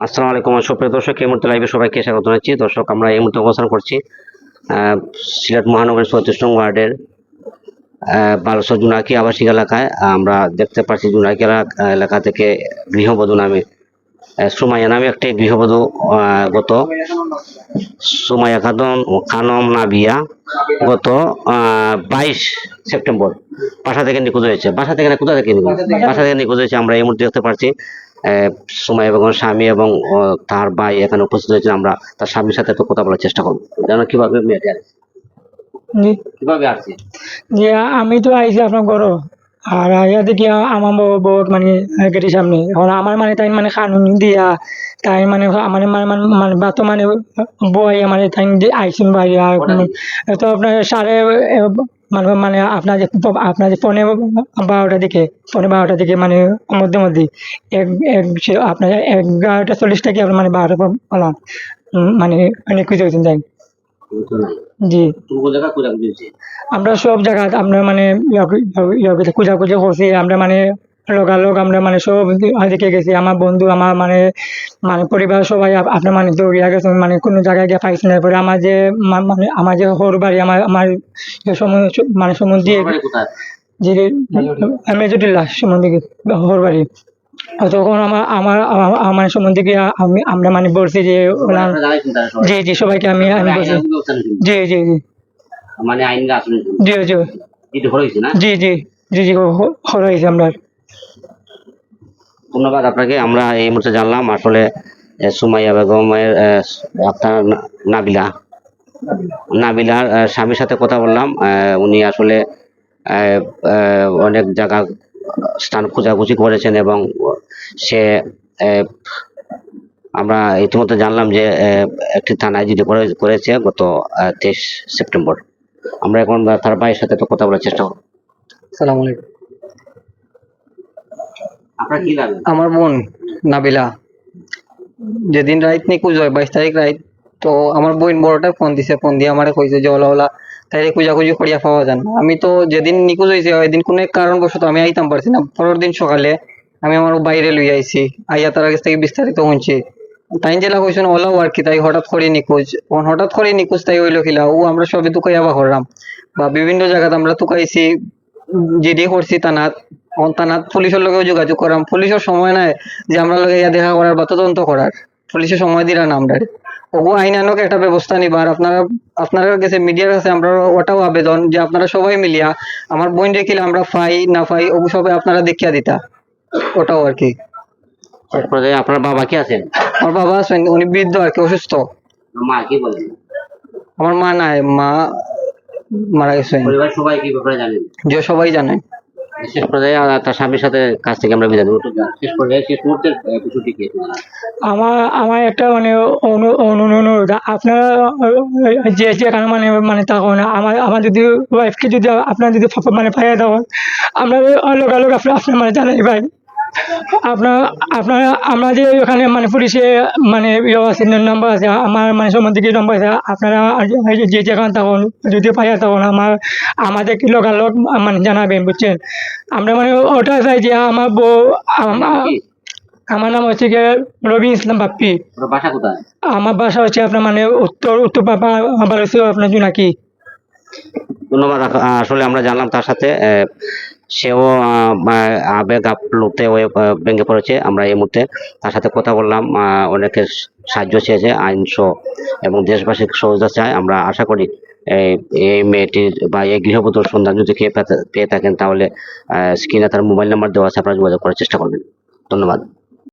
আসসালামু আলাইকুম সুপ্রিয় দর্শক, এই মুহূর্তে লাইভে সবাইকে স্বাগত জানাচ্ছি। দর্শক, আমরা এই মুহূর্তে অবস্থান করছি সিলেট মহানগরের চৌত্রিশ নং ওয়ার্ডের বারোশো জুনাকি আবাসিক এলাকায়। আমরা দেখতে পাচ্ছি জুনাকি এলাকা- থেকে গৃহবধূ নামে সুমাইয়া নামে একটি গৃহবধূ গত সুমাইয়া খাদম খানম নাবিয়া গত বাইশ সেপ্টেম্বর। বাসা থেকে নিখোঁজ হয়েছে। বাসা থেকে কোথা থেকে নিখোঁজ? বাসা থেকে নিখোঁজ হয়েছে। আমরা এই মুহূর্তে দেখতে পাচ্ছি সুমাইয়া বেগম স্বামী এবং তার ভাই এখানে উপস্থিত হয়েছে আমরা তার স্বামীর সাথে তো কথা বলার চেষ্টা করব। যেন কীভাবে মেয়েটি আসছে জি। কীভাবে আসছে জি আমি তো আইছি আপনার ঘর। আর আইয়া দেখি আমার বহুত মানে গেটির সামনে। এখন আমার মানে তাই মানে কানুন দিয়া তাই মানে আমার মানে মানে মানে বাতো মানে বই মানে তাই আইসুন আর তো আপনার সাড়ে মানে মানে আপনার যে আপনার যে পনেরো বারোটা দিকে পনেরো বারোটা দিকে মানে মধ্যে মধ্যে এক এক আপনার এগারোটা চল্লিশ থেকে আপনার মানে বারোটা পালাম। মানে মানে খুঁজে হয়েছেন নাই। জি। আমরা সব জায়গা আমরা মানে ইয়ে খুঁজা খুঁজে করছি আমরা মানে লগালগ আমরা মানে সব দেখে গেছি। আমার বন্ধু আমার মানে মানে পরিবার সবাই আপনার মানে দৌড়িয়া গেছে মানে কোনো জায়গায় গিয়ে পাইছি না পরে। আমার যে মানে আমার যে হর বাড়ি আমার আমার মানে সমুদ্র তোমার বাড়ি হর তখন আমার আমার আমার- সম্বন্ধে গিয়ে আমি আমরা মানে বলছি যে সবাই? জি জি সবাইকে আমি আমি বলছি। ব্যবস্থা নিয়েছেন? জি জি জি। মানে আইন জি জি। জি জি জি জি হর হয়েছে আমরা। ধন্যবাদ আপনাকে। আমরা এই মুহূর্তে জানলাম আসলে সুমাইয়া বেগমের আপনার নাবিলা। নাবিলার স্বামীর সাথে কথা বললাম। উনি আসলে অনেক জায়গা, স্থান খোঁজাখুঁজি করেছেন এবং সে আমরা ইতিমধ্যে জানলাম যে একটি থানায় জিডি করে- করেছে গত তেইশ সেপ্টেম্বর। আমরা এখন তার ভাইয়ের সাথে তো কথা বলার চেষ্টা করব। সালাম আলাইকুম। আমার বোন নাবিলা। যেদিন রাইত নিখোঁজ হয়, বাইশ তারিখ রাইত, তো আমার বোন বড়টা ফোন দিছে, ফোন দিয়ে আমারে কইছে যে, ওলা ওলা তাই খুঁজাখুঁজি করিয়া পাওয়া যান। আমি তো যেদিন নিখোঁজ হয়েছে ওই দিন কোনো কারণবশত আমি আইতাম পারছি না। পরের দিন সকালে আমি আমার বাইরে লই আইছি, আইয়া তার কাছ থেকে বিস্তারিত শুনছি। তাই জেলা কইছেন ওলাও আর কি, তাই হঠাৎ করে নিখোঁজ। হঠাৎ করে নিখোঁজ, তাই হইল খিলা ও আমরা সবে তুকাইয়া বা করলাম বা বিভিন্ন জায়গাতে আমরা তুকাইছি জিডি করছি তানাত অন তানাত পুলিশের লগেও যোগাযোগ করাম। পুলিশের সময় নাই যে আমরা লগে ইয়া দেখা করার বা তদন্ত করার। পুলিশের সময় দিলা না আমরা। ওগো আইনানক একটা ব্যবস্থা নিবার। আপনারা আপনারা কাছে মিডিয়ার কাছে আমরা ওটাও আবেদন যে আপনারা সবাই মিলিয়া আমার বোন দেখিলে আমরা পাই না পাই ওগো সবাই আপনারা দেখিয়া দিতা। ওটাও আর কি। আপনার বাবা কি আছেন? আমার বাবা আছেন উনি বৃদ্ধ আর কি অসুস্থ। মা কি বলেন? আমার মা নাই মা মারা গেছেন। পরিবার সবাই কি ব্যাপারে জানেন? যে সবাই জানে। শেষ পর্যায়ে তার স্বামীর সাথে থেকে আমরা বিদায় শেষ পর্যায়ে শেষ মুহূর্তের আমার আমার একটা মানে অনু- অনু- অনুরোধ। আপনারা যে যেখানে মানে মানে তখন আমার আমার যদি ওয়াইফকে যদি, আপনার যদি মানে পাইয়ে দেওয়া আমরা লোকালোক আপনার মানে জানাই ভাই। আপনার আপনারা আমরা যে ওখানে মানে পুলিশে মানে ইয়ে আছে আছে আমার মানে সম্বন্ধে কি নম্বর আছে আপনারা যে যেখানে তখন যদি পাইয়া তখন আমার আমাদের লোকালোক মানে জানাবেন বুঝছেন? আমরা মানে ওটা চাই যে আমার বউ আমার নাম হচ্ছে গিয়ে রবি ইসলাম বাপ্পি। বাসা কোথায়? আমার বাসা হচ্ছে আপনার মানে উত্তর উত্তর বাবা আমার হচ্ছে আপনার জুনাকি ধন্যবাদ আসলে আমরা জানলাম তার সাথে সেও আবেগ আপ্লুতে হয়ে ভেঙে পড়েছে। আমরা এই মুহূর্তে তার সাথে কথা বললাম অনেকে সাহায্য চেয়েছে আইনস এবং দেশবাসীর সহযোগিতা চায়। আমরা আশা করি এই এই মেয়েটির বা এই গৃহবধূর সন্ধান যদি খেয়ে পেয়ে থাকেন, তাহলে স্ক্রিনে তার মোবাইল নাম্বার দেওয়া আছে, আপনারা যোগাযোগ করার চেষ্টা করবেন। ধন্যবাদ।